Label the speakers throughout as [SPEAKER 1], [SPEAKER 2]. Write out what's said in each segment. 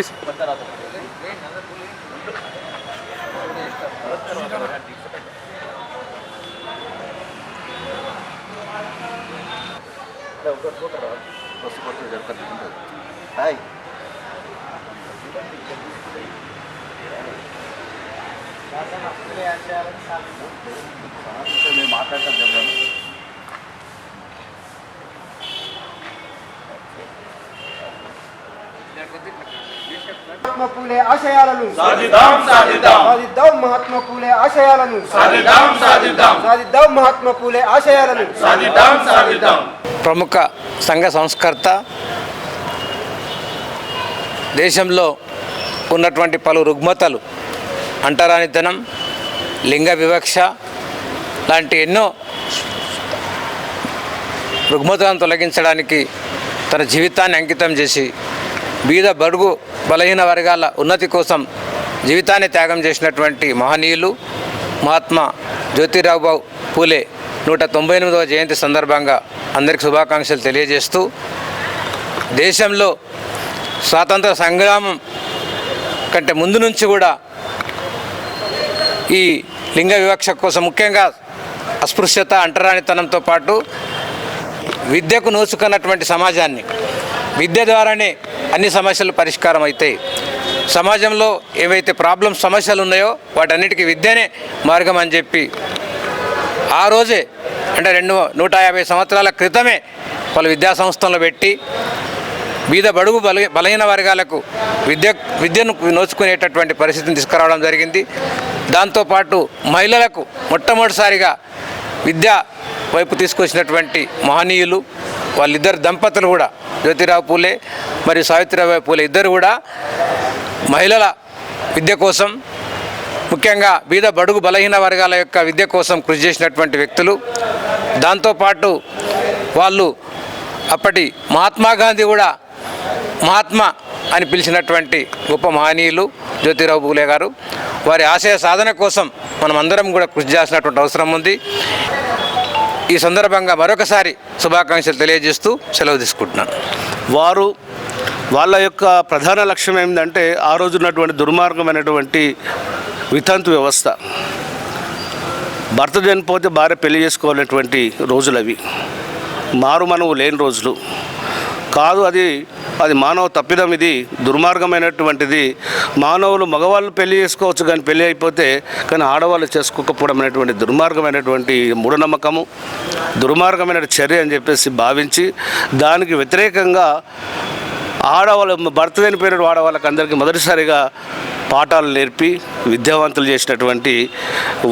[SPEAKER 1] Luis.
[SPEAKER 2] Mahatma పూలే ఆశయాలను.
[SPEAKER 3] సాధిద్దాం సాధిద్దాం.
[SPEAKER 2] సాధిద్దాం మహాత్మా పూలే ఆశయాలను.
[SPEAKER 3] సాధిద్దాం సాధిద్దాం.
[SPEAKER 2] సాధిద్దాం మహాత్మా పూలే ఆశయాలను.
[SPEAKER 3] సాధిద్దాం సాధిద్దాం.
[SPEAKER 4] ప్రముఖ సంఘ సంస్కర్త దేశంలో ఉన్నటువంటి పలు రుగ్మతలు అంటరానితనం లింగ వివక్ష లాంటి ఎన్నో రుగ్మతలను తొలగించడానికి తన జీవితాన్ని అంకితం చేసి బీద బడుగు బలహీన వర్గాల ఉన్నతి కోసం జీవితాన్ని త్యాగం చేసినటువంటి మహనీయులు మహాత్మా జ్యోతిరావుబాబు పూలే నూట తొంభై ఎనిమిదవ జయంతి సందర్భంగా అందరికి శుభాకాంక్షలు తెలియజేస్తూ దేశంలో స్వాతంత్ర సంగ్రామం కంటే ముందు నుంచి కూడా ఈ లింగ వివక్ష కోసం ముఖ్యంగా అస్పృశ్యత అంటరానితనంతో పాటు విద్యకు నోచుకున్నటువంటి సమాజాన్ని విద్య ద్వారానే అన్ని సమస్యలు పరిష్కారం అవుతాయి. సమాజంలో ఏవైతే ప్రాబ్లమ్స్ సమస్యలు ఉన్నాయో వాటన్నిటికీ విద్యనే మార్గం అని చెప్పి ఆ రోజే అంటే రెండు నూట యాభై సంవత్సరాల క్రితమే పలు విద్యా సంస్థలను పెట్టి బీద బడుగు బల బలహీన వర్గాలకు విద్య విద్యను నోచుకునేటటువంటి పరిస్థితిని తీసుకురావడం జరిగింది. దాంతోపాటు మహిళలకు మొట్టమొదటిసారిగా విద్య వైపు తీసుకొచ్చినటువంటి మహనీయులు వాళ్ళిద్దరు దంపతులు కూడా జ్యోతిరావు పూలే మరియు సావిత్రిబాయి పూలే ఇద్దరు కూడా మహిళల విద్య కోసం ముఖ్యంగా బీద బడుగు బలహీన వర్గాల యొక్క విద్య కోసం కృషి చేసినటువంటి వ్యక్తులు. దాంతోపాటు వాళ్ళు అప్పటి మహాత్మా గాంధీ కూడా మహాత్మా అని పిలిచినటువంటి గొప్ప మహనీయులు జ్యోతిరావు పూలే గారు వారి ఆశయ సాధన కోసం మనం అందరం కూడా కృషి చేసినటువంటి అవసరం ఉంది. ఈ సందర్భంగా మరొకసారి శుభాకాంక్షలు తెలియజేస్తూ సెలవు తీసుకుంటున్నాను.
[SPEAKER 5] వారు వాళ్ళ యొక్క ప్రధాన లక్ష్యం ఏంటంటే ఆ రోజు ఉన్నటువంటి దుర్మార్గమైనటువంటి వితంతు వ్యవస్థ. భర్త చనిపోతే భార్య పెళ్ళి చేసుకోవాలనేటువంటి రోజులు అవి మారు మనవు లేని రోజులు. కాదు అది అది మానవ తప్పిదం ఇది దుర్మార్గమైనటువంటిది. మానవులు మగవాళ్ళు పెళ్ళి చేసుకోవచ్చు కానీ పెళ్ళి అయిపోతే కానీ ఆడవాళ్ళు చేసుకోకపోవడం అనేటువంటి దుర్మార్గమైనటువంటి మూఢనమ్మకము దుర్మార్గమైన చర్య అని చెప్పేసి భావించి దానికి వ్యతిరేకంగా ఆడవాళ్ళు భర్త చనిపోయిన ఆడవాళ్ళకి అందరికీ మొదటిసారిగా పాఠాలు నేర్పి విద్యావంతులు చేసినటువంటి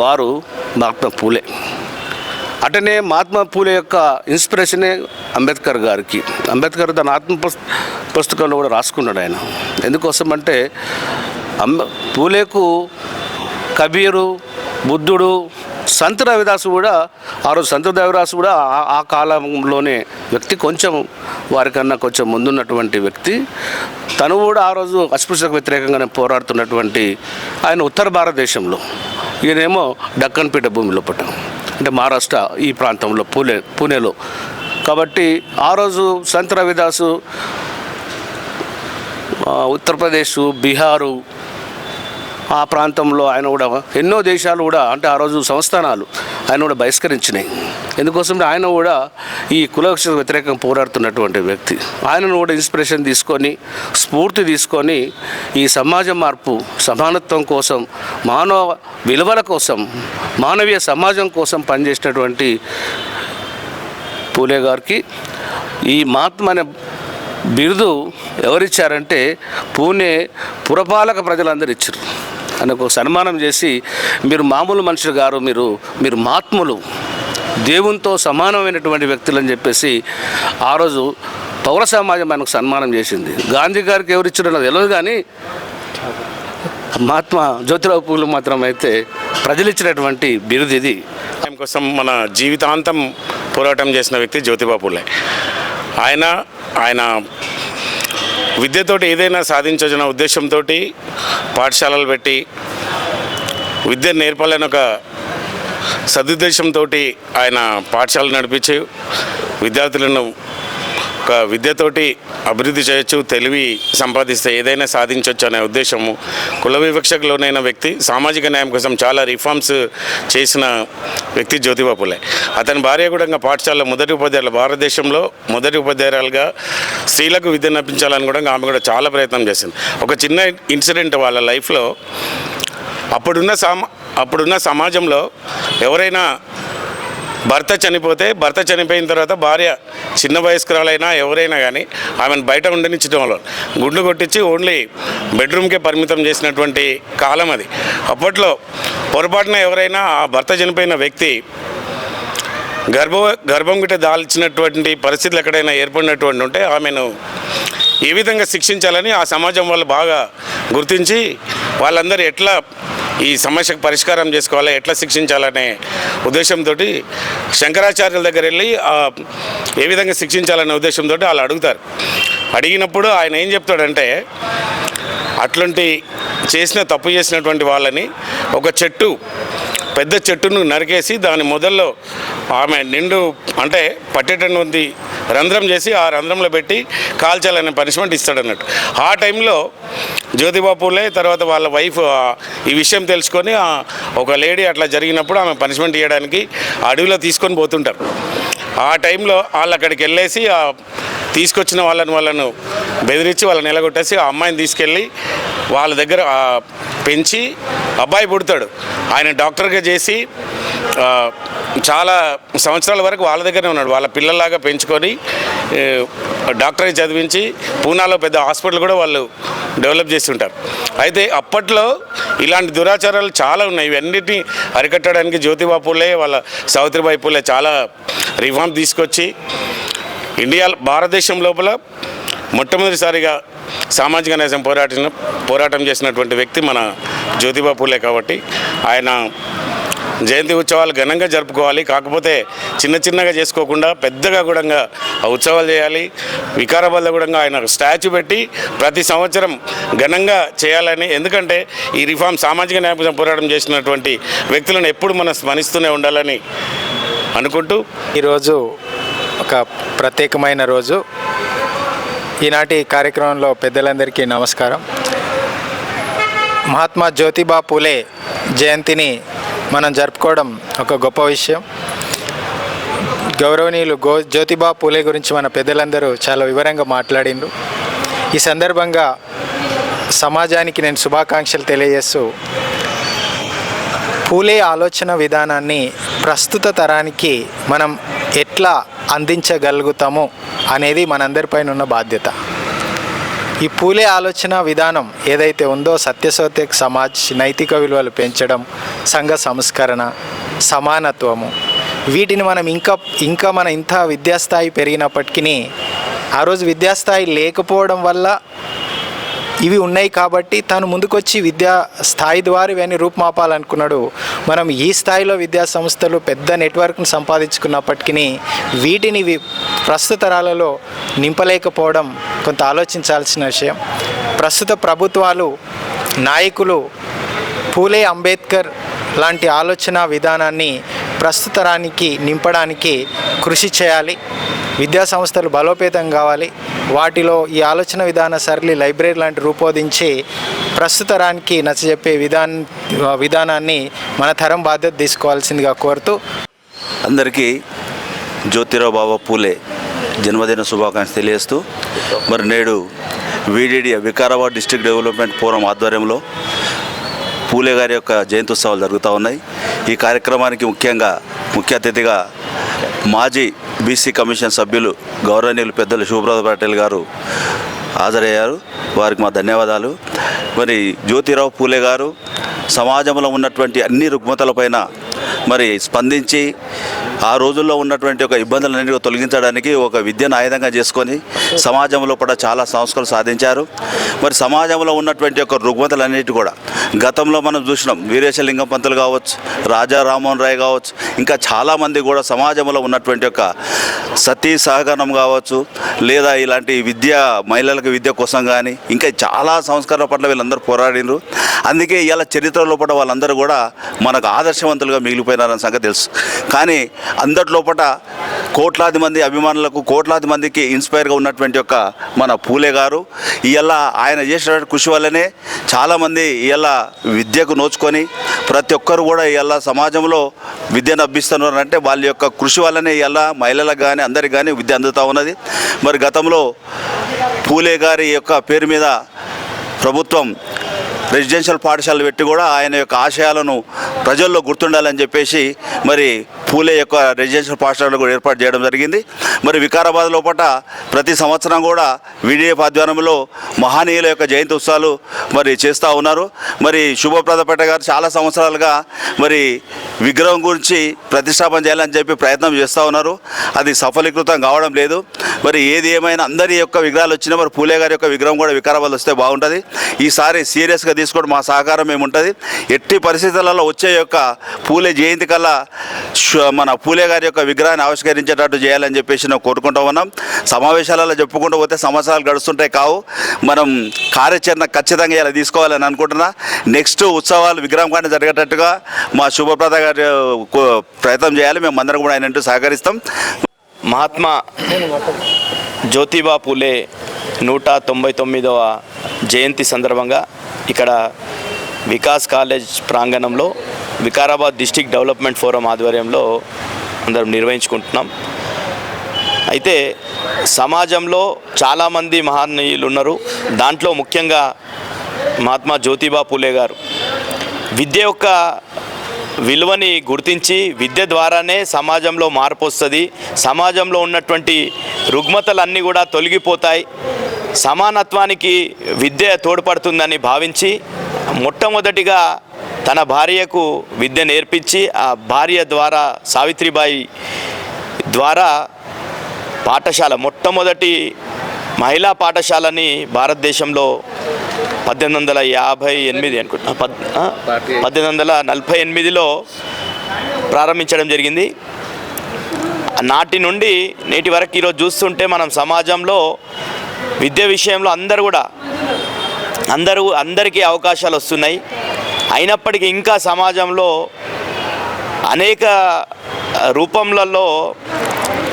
[SPEAKER 5] వారు మహాత్మా పూలే. అటనే మహాత్మా పూలే యొక్క ఇన్స్పిరేషనే అంబేద్కర్ గారికి. అంబేద్కర్ తన ఆత్మ పుస్తకంలో కూడా రాసుకున్నాడు ఆయన. ఎందుకోసం అంటే అంబ పూలేకు కబీరు బుద్ధుడు సంత రవిదాసు కూడా ఆ రోజు సంత రవిదాసు కూడా ఆ- ఆ కాలంలోనే వ్యక్తి కొంచెం వారికన్నా కొంచెం ముందున్నటువంటి వ్యక్తి. తను కూడా ఆ రోజు అస్పృశ్యకు వ్యతిరేకంగానే పోరాడుతున్నటువంటి ఆయన ఉత్తర భారతదేశంలో. ఈయనేమో డక్కన్ పీఠ భూమిలో పుట్టాం అంటే మహారాష్ట్ర ఈ ప్రాంతంలో పూణే పూణేలో. కాబట్టి ఆ రోజు సంత్ రవిదాసు ఉత్తరప్రదేశ్ బీహారు ఆ ప్రాంతంలో ఆయన కూడా ఎన్నో దేశాలు కూడా అంటే ఆ రోజు సంస్థానాలు ఆయన కూడా బహిష్కరించినాయి. ఎందుకోసం ఆయన కూడా ఈ కులక్ష వ్యతిరేకంగా పోరాడుతున్నటువంటి వ్యక్తి. ఆయనను కూడా ఇన్స్పిరేషన్ తీసుకొని స్ఫూర్తి తీసుకొని ఈ సమాజ మార్పు సమానత్వం కోసం మానవ విలువల కోసం మానవీయ సమాజం కోసం పనిచేసినటువంటి పూలే గారికి ఈ మహాత్మ అనే బిరుదు ఎవరిచ్చారంటే పూణే పురపాలక ప్రజలందరూ ఇచ్చారు అని ఒక సన్మానం చేసి మీరు మామూలు మనుషులు గారు మీరు మీరు మహాత్ములు దేవునితో సమానమైనటువంటి వ్యక్తులు అని చెప్పేసి ఆ రోజు పౌర సమాజం ఆయనకు సన్మానం చేసింది. గాంధీ గారికి ఎవరు ఇచ్చారో నాకు తెలియదు కానీ మహాత్మా జ్యోతిరావు పూలు మాత్రం అయితే ప్రజలు ఇచ్చినటువంటి బిరుదు ఇది
[SPEAKER 6] ఆయన కోసం మన జీవితాంతం పోరాటం చేసిన వ్యక్తి జ్యోతిబా పూలే. ఆయన ఆయన విద్యతోటి ఏదైనా సాధించవచ్చిన ఉద్దేశంతో పాఠశాలలు పెట్టి విద్య నేర్పాలని ఒక సదుద్దేశంతో ఆయన పాఠశాలలు నడిపించి విద్యార్థులను ఒక విద్యతోటి అభివృద్ధి చేయొచ్చు తెలివి సంపాదిస్తే ఏదైనా సాధించవచ్చు అనే ఉద్దేశము. కుల వివక్షకు లోనైన వ్యక్తి సామాజిక న్యాయం కోసం చాలా రిఫార్మ్స్ చేసిన వ్యక్తి జ్యోతిబా పులే అతని భార్య కూడా ఇంకా పాఠశాలలో మొదటి ఉపాధ్యాయులు భారతదేశంలో మొదటి ఉపాధ్యాయురాలుగా స్త్రీలకు విద్య నప్పించాలని కూడా ఆమె కూడా చాలా ప్రయత్నం చేసింది. ఒక చిన్న ఇన్సిడెంట్ వాళ్ళ లైఫ్లో అప్పుడున్న సమా అప్పుడున్న సమాజంలో ఎవరైనా భర్త చనిపోతే భర్త చనిపోయిన తర్వాత భార్య చిన్న వయస్కురాలైనా ఎవరైనా కానీ ఆమెను బయట ఉండనిచ్చడం వల్ల గుడ్లు కొట్టించి ఓన్లీ బెడ్రూమ్కే పరిమితం చేసినటువంటి కాలం అది. అప్పట్లో పొరపాటున ఎవరైనా ఆ భర్త చనిపోయిన వ్యక్తి గర్భ గర్భం గిట్ట దాల్చినటువంటి పరిస్థితులు ఎక్కడైనా ఏర్పడినటువంటి ఉంటే ఆమెను ఏ విధంగా శిక్షించాలని ఆ సమాజం వాళ్ళు బాగా గుర్తించి వాళ్ళందరూ ఎట్లా ఈ సమస్యకు పరిష్కారం చేసుకోవాలి ఎట్లా శిక్షించాలనే ఉద్దేశంతో శంకరాచార్యుల దగ్గర వెళ్ళి ఏ విధంగా శిక్షించాలనే ఉద్దేశంతో వాళ్ళు అడుగుతారు. అడిగినప్పుడు ఆయన ఏం చెప్తాడంటే అట్లాంటి చేసిన తప్పు చేసినటువంటి వాళ్ళని ఒక చెట్టు పెద్ద చెట్టును నరికేసి దాని మొదల్లో ఆమె నిండు అంటే పట్టేటటువంటి రంధ్రం చేసి ఆ రంధ్రంలో పెట్టి కాల్చాలనే పనిష్మెంట్ ఇస్తాడన్నట్టు. ఆ టైంలో జ్యోతిబాపూలే తర్వాత వాళ్ళ వైఫ్ ఈ విషయం తెలుసుకొని ఒక లేడీ అట్లా జరిగినప్పుడు ఆమె పనిష్మెంట్ ఇవ్వడానికి అడవిలో తీసుకొని పోతుంటారు. ఆ టైంలో వాళ్ళు అక్కడికి వెళ్ళేసి ఆ తీసుకొచ్చిన వాళ్ళని వాళ్ళను బెదిరించి వాళ్ళని నిలగొట్టేసి ఆ అమ్మాయిని తీసుకెళ్ళి వాళ్ళ దగ్గర పెంచి అబ్బాయి పుడతాడు. ఆయన డాక్టర్గా చేసి చాలా సంవత్సరాల వరకు వాళ్ళ దగ్గరే ఉన్నాడు. వాళ్ళ పిల్లల్లాగా పెంచుకొని ఏ, చదివించి పూనాలో పెద్ద హాస్పిటల్ కూడా వాళ్ళు డెవలప్ చేసి ఉంటారు అయితే అప్పట్లో ఇలాంటి దురాచారాలు చాలా ఉన్నాయి. ఇవన్నిటిని అరికట్టడానికి జ్యోతిబా పూలే వాళ్ళ సావిత్రిబాయి పూలే చాలా రిఫార్మ్ తీసుకొచ్చి ఇండియా భారతదేశం లోపల మొట్టమొదటిసారిగా సామాజిక న్యాయం పోరాటం పోరాటం చేసినటువంటి వ్యక్తి మన జ్యోతిబా పూలే కాబట్టి ఆయన జయంతి ఉత్సవాలు ఘనంగా జరుపుకోవాలి. కాకపోతే చిన్న చిన్నగా చేసుకోకుండా పెద్దగా కూడా ఆ ఉత్సవాలు చేయాలి. వికారాబాద్లో కూడా ఆయన స్టాచ్యూ పెట్టి ప్రతి సంవత్సరం ఘనంగా చేయాలని. ఎందుకంటే ఈ రిఫార్మ్ సామాజిక న్యాయం పోరాటం చేసినటువంటి వ్యక్తులను ఎప్పుడు మనం స్మరిస్తూనే ఉండాలని అనుకుంటూ
[SPEAKER 7] ఈరోజు ఒక ప్రత్యేకమైన రోజు. ఈనాటి కార్యక్రమంలో పెద్దలందరికీ నమస్కారం. మహాత్మా జ్యోతిబా పూలే జయంతిని మనం జరుపుకోవడం ఒక గొప్ప విషయం. గౌరవనీయులు గో జ్యోతిబా పూలే గురించి మన పెద్దలందరూ చాలా వివరంగా మాట్లాడిండ్రు. ఈ సందర్భంగా సమాజానికి నేను శుభాకాంక్షలు తెలియజేస్తూ పూలే ఆలోచన విధానాన్ని ప్రస్తుత తరానికి మనం ఎట్లా అందించగలుగుతాము అనేది మనందరిపైన ఉన్న బాధ్యత. ఈ పూలే ఆలోచన విధానం ఏదైతే ఉందో సత్యసోత్యక్ సమాజ్ నైతిక విలువలు పెంచడం సంఘ సంస్కరణ సమానత్వము. వీటిని మనం ఇంకా ఇంకా మన ఇంత విద్యాస్థాయి పెరిగినప్పటికీ ఆ రోజు విద్యాస్థాయి లేకపోవడం వల్ల ఇవి ఉన్నాయి కాబట్టి తాను ముందుకొచ్చి విద్యా స్థాయి ద్వారా ఇవన్నీ రూపుమాపాలనుకున్నాడు. మనం ఈ స్థాయిలో విద్యా సంస్థలు పెద్ద నెట్వర్క్ను సంపాదించుకున్నప్పటికీ వీటిని ప్రస్తుత తరాలలో నింపలేకపోవడం కొంత ఆలోచించాల్సిన విషయం. ప్రస్తుత ప్రభుత్వాలు నాయకులు పూలే అంబేద్కర్ లాంటి ఆలోచన విధానాన్ని ప్రస్తుతరానికి నింపడానికి కృషి చేయాలి. విద్యా సంస్థలు బలోపేతం కావాలి. వాటిలో ఈ ఆలోచన విధాన సరళి లైబ్రరీ లాంటి రూపొందించి ప్రస్తుతరానికి నచ్చజెప్పే విధాన్ విధానాన్ని మన తరం బాధ్యత తీసుకోవాల్సిందిగా కోరుతూ
[SPEAKER 1] అందరికీ జ్యోతిరావు బాబా పూలే జన్మదిన శుభాకాంక్షలు తెలియజేస్తూ మరి నేడు వీడిడి వికారాబాద్ డిస్ట్రిక్ట్ డెవలప్మెంట్ ఫోరం ఆధ్వర్యంలో పూలే గారి యొక్క జయంత్యుత్సవాలు జరుగుతూ ఉన్నాయి. ఈ కార్యక్రమానికి ముఖ్యంగా ముఖ్య అతిథిగా మాజీ బీసీ కమిషన్ సభ్యులు గౌరవనీయులు పెద్దలు శివప్రద పటేల్ గారు హాజరయ్యారు. వారికి మా ధన్యవాదాలు. మరి జ్యోతిరావు పూలే గారు సమాజంలో ఉన్నటువంటి అన్ని రుగ్మతలపైన మరి స్పందించి ఆ రోజుల్లో ఉన్నటువంటి ఒక ఇబ్బందులన్నింటినీ తొలగించడానికి ఒక విద్యను ఆయుధంగా చేసుకొని సమాజంలో కూడా చాలా సంస్కరణలు సాధించారు. మరి సమాజంలో ఉన్నటువంటి ఒక రుగ్మతలన్నిటి కూడా గతంలో మనం చూసినాం వీరేశలింగం పంతులు కావచ్చు రాజా రామ్మోహన్ రాయ్ కావచ్చు ఇంకా చాలామంది కూడా సమాజంలో ఉన్నటువంటి ఒక సతీ సహకరణం కావచ్చు లేదా ఇలాంటి విద్య మహిళలకు విద్య కోసం కానీ ఇంకా చాలా సంస్కరణ పట్ల వీళ్ళందరూ పోరాడినరు అందుకే ఇలా చరిత్రలో పడ్డ వాళ్ళందరూ కూడా మనకు ఆదర్శవంతులుగా మిగిలిపోయినారని సంగతి తెలుసు. కానీ అందరి లోపల కోట్లాది మంది అభిమానులకు కోట్లాది మందికి ఇన్స్పైర్గా ఉన్నటువంటి యొక్క మన పూలే గారు. ఇవాళ ఆయన చేసిన కృషి వల్లనే చాలామంది ఇవాళ విద్యకు నోచుకొని ప్రతి ఒక్కరు కూడా ఇవాళ సమాజంలో విద్యను అభ్యస్తున్నారు అంటే వాళ్ళ యొక్క కృషి వల్లనే ఇవాళ మహిళలకు కానీ అందరికి కానీ విద్య అందుతూ ఉన్నది. మరి గతంలో పూలే గారి యొక్క పేరు మీద ప్రభుత్వం రెసిడెన్షియల్ పాఠశాలలు పెట్టి కూడా ఆయన యొక్క ఆశయాలను ప్రజల్లో గుర్తుండాలని చెప్పేసి మరి పూలే యొక్క రెసిడెన్షియల్ పాఠశాలలు కూడా ఏర్పాటు చేయడం జరిగింది. మరి వికారాబాద్ లోపల ప్రతి సంవత్సరం కూడా విడిఎఫ్ ఆధ్వర్యంలో మహనీయుల యొక్క జయంతి ఉత్సవాలు మరి చేస్తూ ఉన్నారు. మరి శుభప్రదపేట గారు చాలా సంవత్సరాలుగా మరి విగ్రహం గురించి ప్రతిష్టాపన చేయాలని చెప్పి ప్రయత్నం చేస్తూ ఉన్నారు. అది సఫలీకృతం కావడం లేదు. మరి ఏది ఏమైనా అందరి యొక్క విగ్రహాలు వచ్చినా మరి పూలే గారి యొక్క విగ్రహం కూడా వికారాబాద్ వస్తే బాగుంటుంది. ఈసారి సీరియస్గా తీసుకోవడం మా సహకారం ఏముంటుంది. ఎట్టి పరిస్థితులలో వచ్చే యొక్క పూలే జయంతి కల్లా మన పూలే గారి యొక్క విగ్రహాన్ని ఆవిష్కరించేటట్టు చేయాలని చెప్పేసి నేను కోరుకుంటూ ఉన్నాం. సమావేశాలలో చెప్పుకుంటూ పోతే సంవత్సరాలు గడుస్తుంటాయి కావు. మనం కార్యాచరణ ఖచ్చితంగా ఇలా తీసుకోవాలని అనుకుంటున్నా. నెక్స్ట్ ఉత్సవాలు విగ్రహం కానీ జరిగేటట్టుగా మా శుభప్రద గారి ప్రయత్నం చేయాలి. మేము అందరం కూడా ఆయన సహకరిస్తాం.
[SPEAKER 8] మహాత్మా జ్యోతిబా పూలే నూట తొంభై తొమ్మిదవ జయంతి సందర్భంగా ఇక్కడ వికాస్ కాలేజ్ ప్రాంగణంలో వికారాబాద్ డిస్టిక్ డెవలప్మెంట్ ఫోరం ఆధ్వర్యంలో అందరం నిర్వహించుకుంటున్నాం. అయితే సమాజంలో చాలామంది మహానీయులు ఉన్నారు దాంట్లో ముఖ్యంగా మహాత్మా జ్యోతిబా పూలే గారు. విద్య యొక్క విలువని గుర్తించి విద్య ద్వారానే సమాజంలో మార్పు వస్తుంది. సమాజంలో ఉన్నటువంటి రుగ్మతలన్నీ కూడా తొలగిపోతాయి. సమానత్వానికి విద్య తోడ్పడుతుందని భావించి మొట్టమొదటిగా తన భార్యకు విద్య నేర్పించి ఆ భార్య ద్వారా సావిత్రిబాయి ద్వారా పాఠశాల మొట్టమొదటి మహిళా పాఠశాలని భారతదేశంలో పద్దెనిమిది వందల యాభై ఎనిమిది అనుకుంటా పద్ పద్దెనిమిది వందల నలభై ఎనిమిదిలో ప్రారంభించడం జరిగింది. నాటి నుండి నేటి వరకు ఈరోజు చూస్తుంటే మనం సమాజంలో విద్య విషయంలో అందరూ కూడా అందరూ అందరికీ అవకాశాలు వస్తున్నాయి. అయినప్పటికీ ఇంకా సమాజంలో అనేక రూపంలలో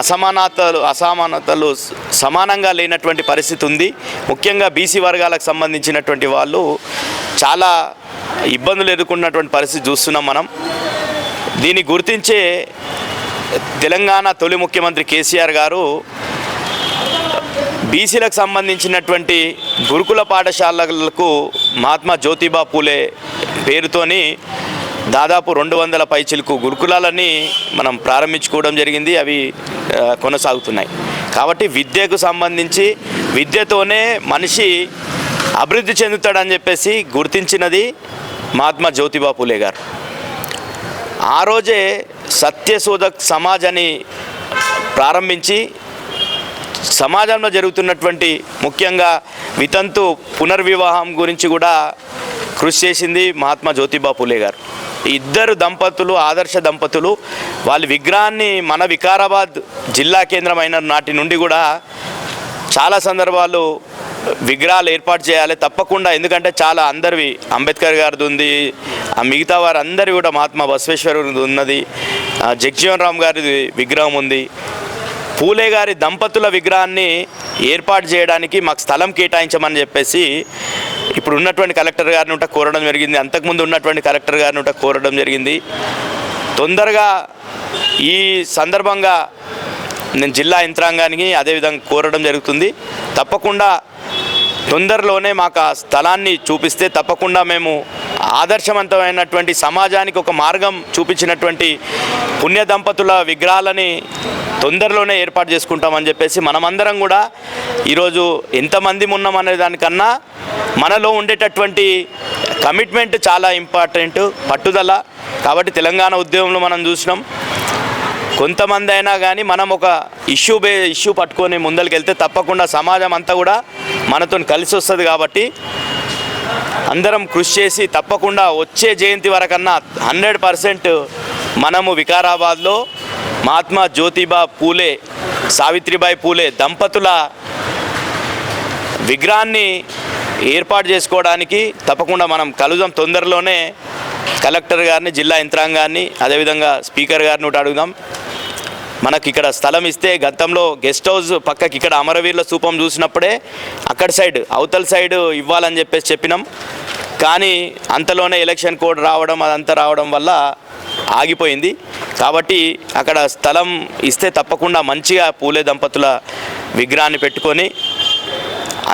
[SPEAKER 8] అసమానతలు అసమానతలు సమానంగా లేనటువంటి పరిస్థితి ఉంది. ముఖ్యంగా బీసీ వర్గాలకు సంబంధించినటువంటి వాళ్ళు చాలా ఇబ్బందులు ఎదుర్కొన్నటువంటి పరిస్థితి చూస్తున్నాం మనం. దీన్ని గుర్తించే తెలంగాణ తొలి ముఖ్యమంత్రి కేసీఆర్ గారు బీసీలకు సంబంధించినటువంటి గురుకుల పాఠశాలలకు మహాత్మా జ్యోతిబా పూలే పేరుతోని దాదాపు రెండు వందల పైచిలకు గురుకులాలని మనం ప్రారంభించుకోవడం జరిగింది. అవి కొనసాగుతున్నాయి. కాబట్టి విద్యకు సంబంధించి విద్యతోనే మనిషి అభివృద్ధి చెందుతాడని చెప్పేసి గుర్తించినది మహాత్మా జ్యోతిబా పూలే గారు. ఆ రోజే సత్యశోధ సమాజాన్ని ప్రారంభించి సమాజంలో జరుగుతున్నటువంటి ముఖ్యంగా వితంతు పునర్వివాహం గురించి కూడా కృషి చేసింది మహాత్మా జ్యోతిబా పూలే గారు. ఇద్దరు దంపతులు ఆదర్శ దంపతులు వాళ్ళ విగ్రహాన్ని మన వికారాబాద్ జిల్లా కేంద్రమైన నాటి నుండి కూడా చాలా సందర్భాలు విగ్రహాలు ఏర్పాటు చేయాలి. తప్పకుండా ఎందుకంటే చాలా అందరివి అంబేద్కర్ గారిది ఉంది ఆ మిగతా వారందరి కూడా మహాత్మా బసవేశ్వరుడు ఉన్నది జగ్జీవన్ రామ్ గారిది విగ్రహం ఉంది. పూలే గారి దంపతుల విగ్రహాన్ని ఏర్పాటు చేయడానికి మాకు స్థలం కేటాయించమని చెప్పేసి ఇప్పుడు ఉన్నటువంటి కలెక్టర్ గారిని ఉంట కోరడం జరిగింది. అంతకుముందు ఉన్నటువంటి కలెక్టర్ గారిని ఉంట కోరడం జరిగింది. తొందరగా ఈ సందర్భంగా నేను జిల్లా యంత్రాంగానికి అదేవిధంగా కోరడం జరుగుతుంది. తప్పకుండా తొందరలోనే మాకు ఆ స్థలాన్ని చూపిస్తే తప్పకుండా మేము ఆదర్శవంతమైనటువంటి సమాజానికి ఒక మార్గం చూపించినటువంటి పుణ్య దంపతుల విగ్రహాలని తొందరలోనే ఏర్పాటు చేసుకుంటామని చెప్పేసి మనమందరం కూడా ఈరోజు ఎంతమంది ఉన్నామనే దానికన్నా మనలో ఉండేటటువంటి కమిట్మెంట్ చాలా ఇంపార్టెంట్ పట్టుదల. కాబట్టి తెలంగాణ ఉద్యమంలో మనం చూసినాం. కొంతమంది అయినా కానీ మనం ఒక ఇష్యూ బే ఇష్యూ పట్టుకొని ముందరికి తప్పకుండా సమాజం అంతా కూడా మనతో కలిసి వస్తుంది కాబట్టి అందరం కృషి చేసి తప్పకుండా వచ్చే జయంతి వరకన్నా హండ్రెడ్ పర్సెంట్ మనము వికారాబాద్లో మహాత్మా జ్యోతిబా పూలే సావిత్రిబాయి పూలే దంపతుల విగ్రహాన్ని ఏర్పాటు చేసుకోవడానికి తప్పకుండా మనం కలుదాం తొందరలోనే కలెక్టర్ గారిని జిల్లా యంత్రాంగాన్ని అదేవిధంగా స్పీకర్ గారిని ఒకటి అడుగుదాం. మనకి ఇక్కడ స్థలం ఇస్తే గతంలో గెస్ట్ హౌస్ పక్కకి ఇక్కడ అమరవీరుల స్థూపం చూసినప్పుడే అక్కడ సైడ్ అవతల సైడ్ ఇవ్వాలని చెప్పేసి చెప్పినాం. కానీ అంతలోనే ఎలక్షన్ కోడ్ రావడం అదంతా రావడం వల్ల ఆగిపోయింది. కాబట్టి అక్కడ స్థలం ఇస్తే తప్పకుండా మంచిగా పూలే దంపతుల విగ్రహాన్ని పెట్టుకొని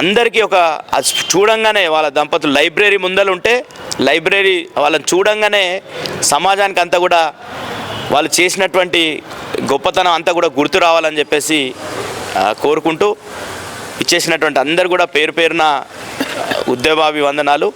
[SPEAKER 8] అందరికీ ఒక చూడంగానే వాళ్ళ దంపతులు లైబ్రరీ ముందలు ఉంటే లైబ్రరీ వాళ్ళని చూడంగానే సమాజానికి అంతా కూడా వాళ్ళు చేసినటువంటి గొప్పతనం అంతా కూడా గుర్తు రావాలని చెప్పేసి కోరుకుంటూ ఇచ్చేసినటువంటి అందరు కూడా పేరు పేరున ఉద్యోగాభివందనాలు